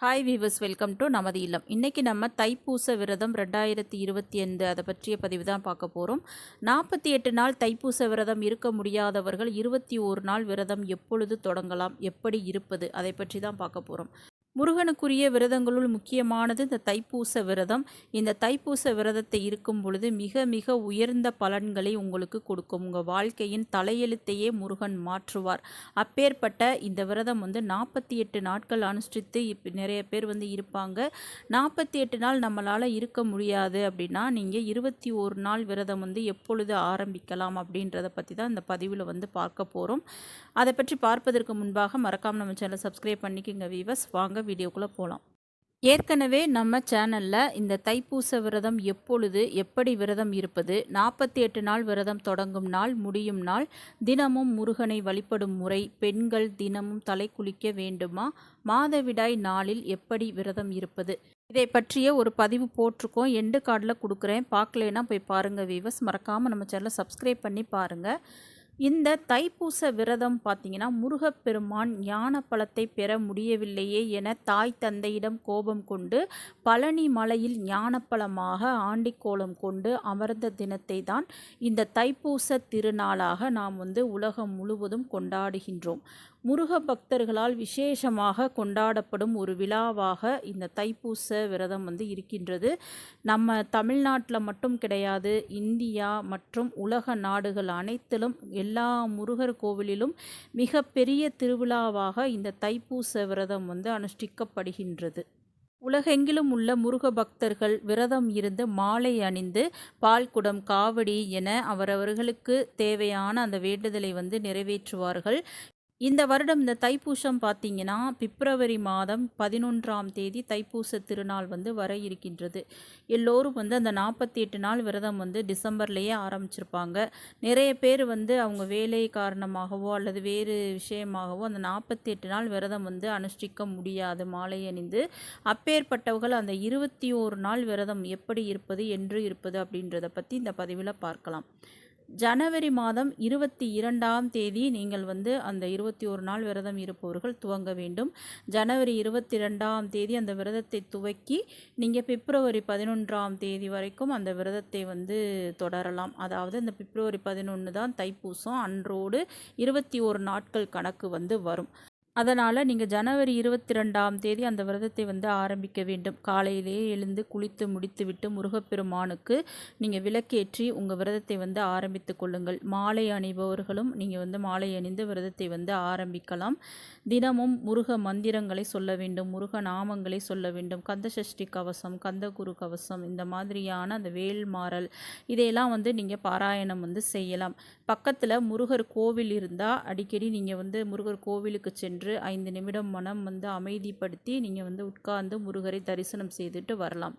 Hi viewers welcome to நமது இல்லம். இன்றைக்கி நம்ம தைப்பூச விரதம் ரெண்டாயிரத்தி இருபத்தி ஐந்து அதை பற்றிய பதிவு தான் பார்க்க போகிறோம் நாற்பத்தி எட்டு நாள் தைப்பூச விரதம் இருக்க முடியாதவர்கள் இருபத்தி ஓரு நாள் விரதம் எப்பொழுது தொடங்கலாம் எப்படி இருப்பது அதை பற்றி தான் பார்க்க போகிறோம் முருகனுக்குரிய விரதங்களுள் முக்கியமானது இந்த தைப்பூச விரதம். இந்த தைப்பூச விரதத்தை இருக்கும் பொழுது மிக மிக உயர்ந்த பலன்களை உங்களுக்கு கொடுக்கும். உங்கள் வாழ்க்கையின் தலையெழுத்தையே முருகன் மாற்றுவார். அப்பேற்பட்ட இந்த விரதம் வந்து நாற்பத்தி எட்டு நாட்கள் அனுஷ்டித்து இப்போ நிறைய பேர் வந்து இருப்பாங்க. நாற்பத்தி எட்டு நாள் நம்மளால் இருக்க முடியாது அப்படின்னா நீங்கள் இருபத்தி ஒரு நாள் விரதம் வந்து எப்பொழுது ஆரம்பிக்கலாம் அப்படின்றத பற்றி தான் இந்த பதிவில் வந்து பார்க்க போகிறோம் அதை பற்றி பார்ப்பதற்கு முன்பாக மறக்காமல் நம்ம சேனலை சப்ஸ்கிரைப் பண்ணிக்கோங்க வீவர்ஸ். வாங்க வீடியோக்குள்ளே போகலாம் ஏற்கனவே நம்ம சேனலில் இந்த தைப்பூச விரதம் எப்பொழுது எப்படி விரதம் இருப்பது நாற்பத்தி எட்டு நாள் விரதம் தொடங்கும் நாள் முடியும் நாள் தினமும் முருகனை வழிபடும் முறை பெண்கள் தினமும் தலை குளிக்க வேண்டுமா மாதவிடாய் நாளில் எப்படி விரதம் இருப்பது இதை பற்றிய ஒரு பதிவு போட்டிருக்கோம். எண்டு கார்டில் கொடுக்குறேன். பார்க்கலனா போய் பாருங்கள் வீவர்ஸ் மறக்காமல் நம்ம சேனலை சப்ஸ்கிரைப் பண்ணி பாருங்கள் இந்த தைப்பூச விரதம் பார்த்தீங்கன்னா முருகப்பெருமான் ஞான பழத்தை பெற முடியவில்லையே என தாய் தந்தையிடம் கோபம் கொண்டு பழனி மலையில் ஞானப்பழமாக ஆண்டிக்கோலம் கொண்டு அமர்ந்த தினத்தை தான் இந்த தைப்பூச திருநாளாக நாம் வந்து உலகம் முழுவதும் கொண்டாடுகின்றோம். முருக பக்தர்களால் விசேஷமாக கொண்டாடப்படும் ஒரு விழாவாக இந்த தைப்பூச விரதம் வந்து இருக்கின்றது. நம்ம தமிழ்நாட்டில் மட்டும் கிடையாது இந்தியா மற்றும் உலக நாடுகள் அனைத்திலும் எல்லா முருகர் கோவிலிலும் மிக பெரிய திருவிழாவாக இந்த தைப்பூச விரதம் வந்து அனுஷ்டிக்கப்படுகின்றது. உலகெங்கிலும் உள்ள முருக பக்தர்கள் விரதம் இருந்து மாலை அணிந்து பால்குடம் காவடி என அவரவர்களுக்கு தேவையான அந்த வேண்டுதலை வந்து நிறைவேற்றுவார்கள். இந்த வருடம் இந்த தைப்பூசம் பார்த்தீங்கன்னா பிப்ரவரி மாதம் பதினொன்றாம் தேதி தைப்பூச திருநாள் வந்து வர இருக்கின்றது. எல்லோரும் வந்து அந்த நாற்பத்தி எட்டு நாள் விரதம் வந்து டிசம்பர்லேயே ஆரம்பிச்சிருப்பாங்க. நிறைய பேர் வந்து அவங்க வேலை காரணமாகவோ அல்லது வேறு விஷயமாகவோ அந்த நாற்பத்தி எட்டு நாள் விரதம் வந்து அனுஷ்டிக்க முடியாது. மாலை அணிந்து அப்பேற்பட்டவர்கள் அந்த இருபத்தி ஓரு நாள் விரதம் எப்படி இருப்பது என்று இருப்பது அப்படின்றத பற்றி இந்த பதிவில் பார்க்கலாம். ஜனவரி மாதம் இருபத்தி இரண்டாம் தேதி நீங்கள் வந்து அந்த இருபத்தி ஒரு நாள் விரதம் இருப்பவர்கள் துவங்க வேண்டும். ஜனவரி இருபத்தி ரெண்டாம் தேதி அந்த விரதத்தை துவக்கி நீங்கள் பிப்ரவரி பதினொன்றாம் தேதி வரைக்கும் அந்த விரதத்தை வந்து தொடரலாம். அதாவது இந்த பிப்ரவரி பதினொன்று தான் தைப்பூசம். அன்றோடு இருபத்தி ஒரு நாட்கள் கணக்கு வந்து வரும். அதனால் நீங்கள் ஜனவரி இருபத்தி ரெண்டாம் தேதி அந்த விரதத்தை வந்து ஆரம்பிக்க வேண்டும். காலையிலேயே எழுந்து குளித்து முடித்துவிட்டு முருகப்பெருமானுக்கு நீங்கள் விளக்கேற்றி உங்கள் விரதத்தை வந்து ஆரம்பித்து கொள்ளுங்கள். மாலை அணிபவர்களும் நீங்கள் வந்து மாலை அணிந்து விரதத்தை வந்து ஆரம்பிக்கலாம். தினமும் முருக மந்திரங்களை சொல்ல வேண்டும் முருக நாமங்களை சொல்ல வேண்டும். கந்தசஷ்டி கவசம் கந்தகுரு கவசம் இந்த மாதிரியான அந்த வேல்மாறல் இதையெல்லாம் வந்து நீங்கள் பாராயணம் வந்து செய்யலாம். பக்கத்தில் முருகர் கோவில் இருந்தால் அடிக்கடி நீங்கள் வந்து முருகர் கோவிலுக்கு சென்று சென்று ஐந்து நிமிடம் மனம் வந்து அமைதிப்படுத்தி நீங்கள் வந்து உட்கார்ந்து முருகரை தரிசனம் செய்துட்டு வரலாம்.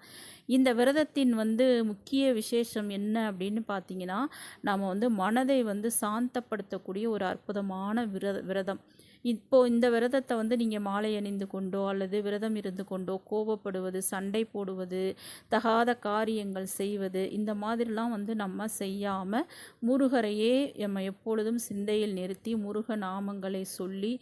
இந்த விரதத்தின் வந்து முக்கிய விசேஷம் என்ன அப்படின்னு பார்த்தீங்கன்னா நாம் வந்து மனதை வந்து சாந்தப்படுத்தக்கூடிய ஒரு அற்புதமான விரத விரதம். இப்போ இந்த விரதத்தை வந்து நீங்கள் மாலை அணிந்து கொண்டோ அல்லது விரதம் இருந்து கொண்டோ கோபப்படுவது சண்டை போடுவது தகாத காரியங்கள் செய்வது இந்த மாதிரிலாம் வந்து நம்ம செய்யாமல் முருகரையே நம்ம எப்பொழுதும் சிந்தையில் நிறுத்தி முருக நாமங்களை சொல்லி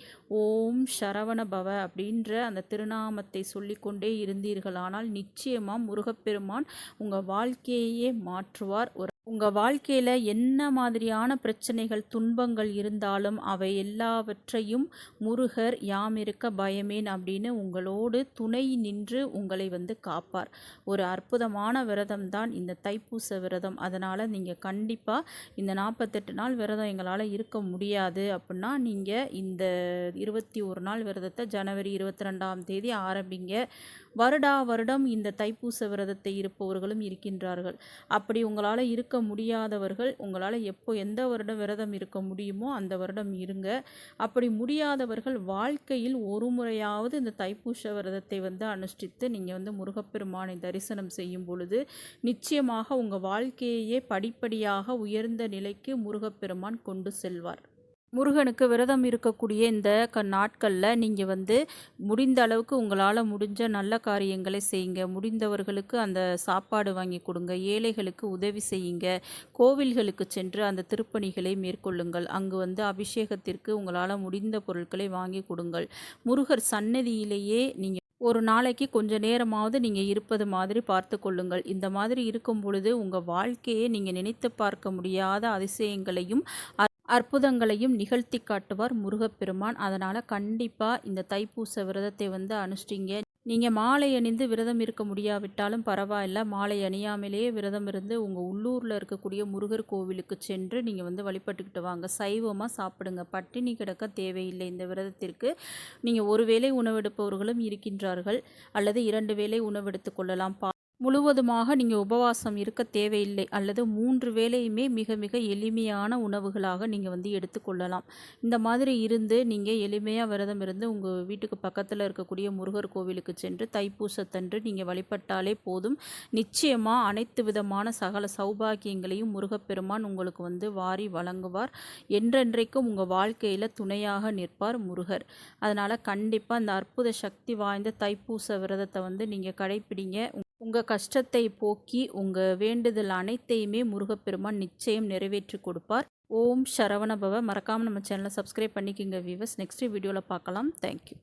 ஓம் சரவண பவ அப்படின்ற அந்த திருநாமத்தை சொல்லிக்கொண்டே இருந்தீர்களானால் நிச்சயமாக முருகப்பெருமான் உங்கள் வாழ்க்கையே மாற்றுவார். ஒரு உங்கள் வாழ்க்கையில் என்ன மாதிரியான பிரச்சனைகள் துன்பங்கள் இருந்தாலும் அவை எல்லாவற்றையும் முருகர் யாம் இருக்க பயமேன் அப்படின்னு உங்களோடு துணை நின்று உங்களை வந்து காப்பார். ஒரு அற்புதமான விரதம் தான் இந்த தைப்பூச விரதம். அதனால் நீங்கள் கண்டிப்பாக இந்த நாற்பத்தெட்டு நாள் விரதம் எங்களால் இருக்க முடியாது அப்படின்னா நீங்கள் இந்த இருபத்தி ஒரு நாள் விரதத்தை ஜனவரி இருபத்தி ரெண்டாம் தேதி ஆரம்பிங்க. வருடா வருடம் இந்த தைப்பூச விரதத்தை இருப்பவர்களும் இருக்கின்றார்கள். அப்படி உங்களால் இருக்க முடியாதவர்கள் உங்களால் எப்போ எந்த வருடம் விரதம் இருக்க முடியுமோ அந்த வருடம் இருங்க. அப்படி முடியாதவர்கள் வாழ்க்கையில் ஒரு முறையாவது இந்த தைப்பூச விரதத்தை வந்து அனுஷ்டித்து நீங்கள் வந்து முருகப்பெருமானை தரிசனம் செய்யும் பொழுது நிச்சயமாக உங்கள் வாழ்க்கையே படிப்படியாக உயர்ந்த நிலைக்கு முருகப்பெருமான் கொண்டு செல்வார். முருகனுக்கு விரதம் இருக்கக்கூடிய இந்த க நாட்களில் நீங்கள் வந்து முடிந்த அளவுக்கு உங்களால் முடிஞ்ச நல்ல காரியங்களை செய்யுங்க. முடிந்தவர்களுக்கு அந்த சாப்பாடு வாங்கி கொடுங்க. ஏழைகளுக்கு உதவி செய்யுங்க. கோவில்களுக்கு சென்று அந்த திருப்பணிகளை மேற்கொள்ளுங்கள். அங்கு வந்து அபிஷேகத்திற்கு உங்களால் முடிந்த பொருட்களை வாங்கி கொடுங்கள். முருகர் சன்னதியிலேயே நீங்கள் ஒரு நாளைக்கு கொஞ்ச நேரமாவது நீங்கள் இருப்பது மாதிரி பார்த்து கொள்ளுங்கள். இந்த மாதிரி இருக்கும் பொழுது உங்கள் வாழ்க்கையை நீங்கள் நினைத்து பார்க்க முடியாத அதிசயங்களையும் அற்புதங்களையும் நிகழ்த்தி காட்டுவார் முருகப்பெருமான். அதனால் கண்டிப்பாக இந்த தைப்பூச விரதத்தை வந்து அனுஷ்டிங்க. நீங்கள் மாலை அணிந்து விரதம் இருக்க முடியாவிட்டாலும் பரவாயில்ல. மாலை அணியாமலேயே விரதம் இருந்து உங்கள் உள்ளூரில் இருக்கக்கூடிய முருகர் கோவிலுக்கு சென்று நீங்கள் வந்து வழிபட்டுக்கிட்டு வாங்க. சைவமாக சாப்பிடுங்க. பட்டினி கிடக்க தேவையில்லை இந்த விரதத்திற்கு. நீங்கள் ஒரு வேளை உணவெடுப்பவர்களும் இருக்கின்றார்கள். அல்லது இரண்டு வேளை உணவெடுத்து கொள்ளலாம். பா முழுவதுமாக நீங்கள் உபவாசம் இருக்க தேவையில்லை அல்லது மூன்று வேளையுமே மிக மிக எளிமையான உணவுகளாக நீங்கள் வந்து எடுத்துக்கொள்ளலாம் இந்த மாதிரி இருந்து நீங்கள் எளிமையாக விரதம் இருந்து உங்கள் வீட்டுக்கு பக்கத்தில் இருக்கக்கூடிய முருகர் கோவிலுக்கு சென்று தைப்பூசத்தன்று நீங்கள் வழிபட்டாலே போதும். நிச்சயமாக அனைத்து விதமான சகல சௌபாகியங்களையும் முருகப்பெருமான் உங்களுக்கு வந்து வாரி வழங்குவார். என்றென்றைக்கும் உங்கள் வாழ்க்கையில் துணையாக நிற்பார் முருகர். அதனால் கண்டிப்பாக அந்த அற்புத சக்தி வாய்ந்த தைப்பூச விரதத்தை வந்து நீங்கள் கடைப்பிடிங்க. உங்கள் கஷ்டத்தை போக்கி உங்கள் வேண்டுதல் அனைத்தையுமே முருகப்பெருமான் நிச்சயம் நிறைவேற்றி கொடுப்பார். ஓம் சரவணபவ. மறக்காமல் நம்ம சேனலை சப்ஸ்கிரைப் பண்ணிக்கோங்க வீவர்ஸ் நெக்ஸ்ட் வீடியோவில் பார்க்கலாம். தேங்க்யூ